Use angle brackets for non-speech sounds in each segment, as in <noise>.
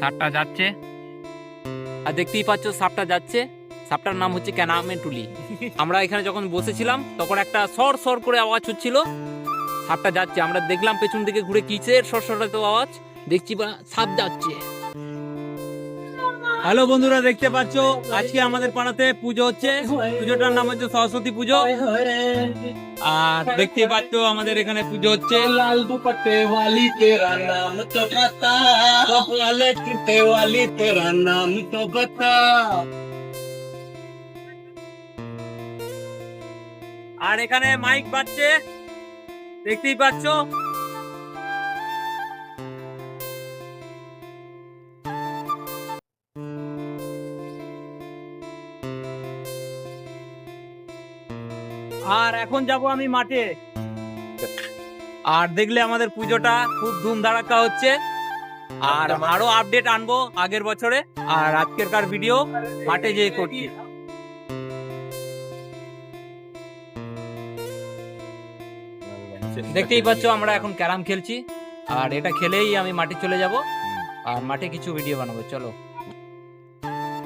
সাপটা যাচ্ছে। আর দেখতেই পাচ্ছ সাপটা যাচ্ছে। সাপটার নাম হচ্ছে ক্যানামে টুলি। <laughs> আমরা এখানে যখন বসেছিলাম তখন একটা সর সর করে আওয়াজ হচ্ছিল। সাপটা যাচ্ছে। আমরা দেখলাম পেছন দিকে ঘুরে কিচের সর সর তো আওয়াজ? দেখছি বা সাপ যাচ্ছে। হ্যালো বন্ধুরা দেখতে পাচ্ছ? আজকে আমাদের পাড়াতে পুজো হচ্ছে। পুজোটার নাম হচ্ছে সরস্বতী পুজো। আর দেখতে পাচ্ছ আমাদের এখানে পুজো হচ্ছে। আর এখানে মাইক বাজছে। দেখতেই পাচ্ছ? আর এখন যাব আমি মাঠে। আর দেখলে আমাদের পুজোটা খুব ধুমধাড়াক্কা হচ্ছে। আর আরও আপডেট আনব আগের বছরে। আর আজকেরকার ভিডিও মাঠে যেয়ে করছি। দেখতেই পাচ্ছ আমরা এখন ক্যারাম খেলছি। আর এটা খেলেই আমি মাঠে চলে যাব। আর মাঠে কিছু ভিডিও বানাবো, চলো।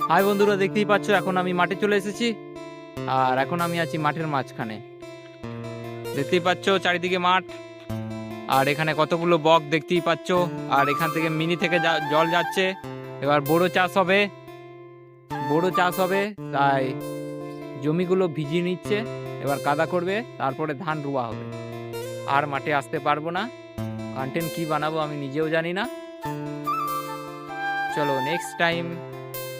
হাই বন্ধুরা, দেখতেই পাচ্ছ এখন আমি মাঠে চলে এসেছি। আর এখন আমি আছি মাঠের মাঝখানে। দেখতেই পাচ্ছ চারিদিকে মাঠ। আর এখানে কতগুলো বক দেখতেই পাচ্ছ। আর এখান থেকে মিনি থেকে জল যাচ্ছে। এবার বড় চাষ হবে। বড় চাষ হবে, তাই জমিগুলো ভিজিয়ে নিচ্ছে। এবার কাদা করবে, তারপরে ধান রোয়া হবে। আর মাঠে আসতে পারব না। কন্টেন্ট কি বানাবো আমি নিজেও জানি না। চলো নেক্সট টাইম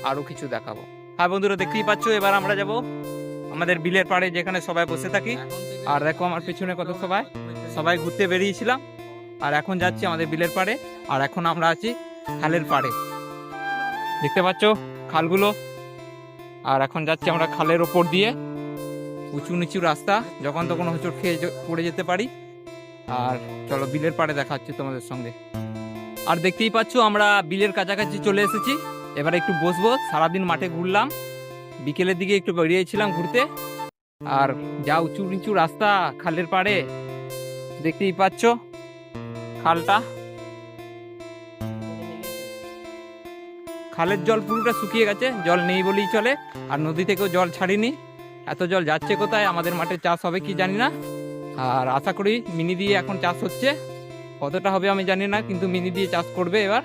আরও কিছু দেখাবো। হ্যাঁ বন্ধুরা, দেখতেই পাচ্ছ, এবার আমরা যাব আমাদের বিলের পাড়ে যেখানে সবাই বসে থাকি। আর দেখো আমার পিছনে কত সবাই। সবাই ঘুরতে বেরিয়েছিলাম। আর এখন যাচ্ছি আমাদের বিলের পাড়ে। আর এখন আমরা আছি খালের পাড়ে। দেখতে পাচ্ছ খালগুলো? আর এখন যাচ্ছি আমরা খালের ওপর দিয়ে। উঁচু নিচু রাস্তা, যখন তখন হোঁচট খেয়ে পড়ে যেতে পারি। আর চলো বিলের পাড়ে দেখা হচ্ছে তোমাদের সঙ্গে। আর দেখতেই পাচ্ছ আমরা বিলের কাছাকাছি চলে এসেছি। এবার একটু বসবো, সারাদিন মাঠে ঘুরলাম। বিকেলের দিকে একটু বেরিয়েছিলাম ঘুরতে। আর যা উঁচু নিচু রাস্তা খালের পাড়ে, দেখতেই পাচ্ছ খালটা। খালের জল পুরোটা শুকিয়ে গেছে, জল নেই বলেই চলে, আর নদী থেকেও জল ছাড়িনি। এত জল যাচ্ছে কোথায়? আমাদের মাঠে চাষ হবে কি জানি না। আর আশা করি মিনি দিয়ে এখন চাষ হচ্ছে। কতটা হবে আমি জানি না, কিন্তু মিনি দিয়ে চাষ করবে এবার।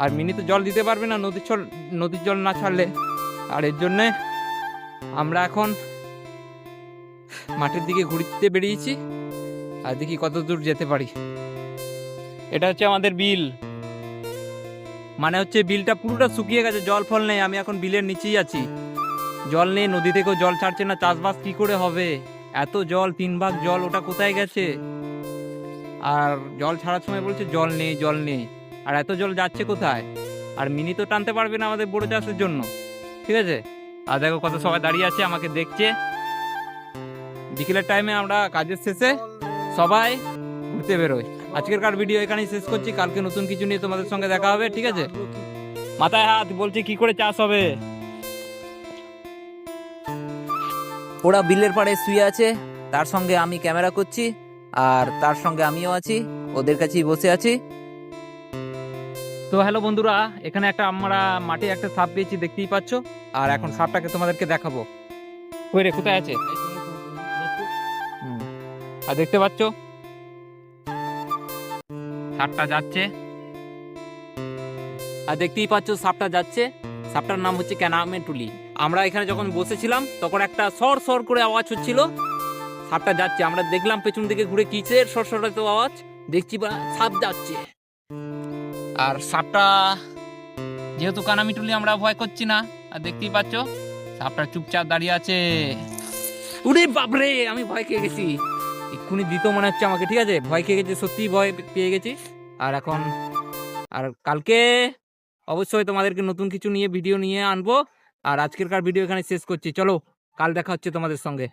আর মিনি তো জল দিতে পারবে না, নদীর জল নদীর জল না ছাড়লে। আর এর জন্যে আমরা এখন মাঠের দিকে ঘুরতে বেরিয়েছি। আর দেখি কত দূর যেতে পারি। এটা হচ্ছে আমাদের বিল। মানে হচ্ছে বিলটা পুরোটা শুকিয়ে গেছে, জল ফল নেই, আমি এখন বিলের নিচেই আছি। জল নেই, নদী থেকেও জল ছাড়ছে না, চাষবাস কি করে হবে? এত জল, তিন ভাগ জল, ওটা কোথায় গেছে? আর জল ছাড়ার সময় বলছে জল নেই জল নেই। আর এত জল যাচ্ছে কোথায়? আর মিনি তো টানতে পারবে না আমাদের বড় চাষের জন্য। ঠিক আছে? আর দেখো কত সবাই দাঁড়িয়ে আছে, আমাকে দেখছে। বিকেলের টাইমে আমরা কাজের শেষে সবাই ঘুরতে বেরোই। আজকেরকার ভিডিও এখানেই শেষ করছি, কালকে নতুন কিছু নিয়ে তোমাদের সঙ্গে দেখা হবে, ঠিক আছে? মাথায় হাত, বলছি কি করে চাষ হবে? ওরা বিলের পাড়ে শুয়ে আছে, তার সঙ্গে আমি ক্যামেরা করছি, আর তার সঙ্গে আমিও আছি, ওদের কাছেই বসে আছি। তো হ্যালো বন্ধুরা, এখানে একটা আমরা মাঠে একটা সাপ পেয়েছি, দেখতেই পাচ্ছ? আর এখন সাপটাকে তোমাদেরকে দেখাবো। কই রে, কোথায় আছে? আর দেখতে পাচ্ছ? সাপটা যাচ্ছে। আর দেখতেই পাচ্ছ সাপটা যাচ্ছে। সাপটার নাম হচ্ছে ক্যানামে টুলি আমরা এখানে যখন বসেছিলাম, তখন একটা সর সর করে আওয়াজ হচ্ছিল। সাপটা যাচ্ছে, আমরা দেখলাম পেছন দিকে ঘুরে কিসের সর সর আওয়াজ? দেখছি বা, সাপ যাচ্ছে। আর সাপটা, যেহেতু কানামি টুলি আমরা ভয় করছি না, আর দেখতেই পাচ্ছ, সাপটা চুপচাপ দাঁড়িয়ে আছে। উরে বাপরে, আমি ভয় খেয়ে গেছি। এক্ষুনি দিত মনে হচ্ছে আমাকে, ঠিক আছে? ভয় খেয়ে গেছি সত্যি ভয় পেয়ে গেছি। আর এখন, আর কালকে অবশ্যই তোমাদেরকে নতুন কিছু নিয়ে, ভিডিও নিয়ে আনব। আর আজকেরকার ভিডিও এখানে শেষ করছি। চলো, কাল দেখা হচ্ছে তোমাদের সঙ্গে।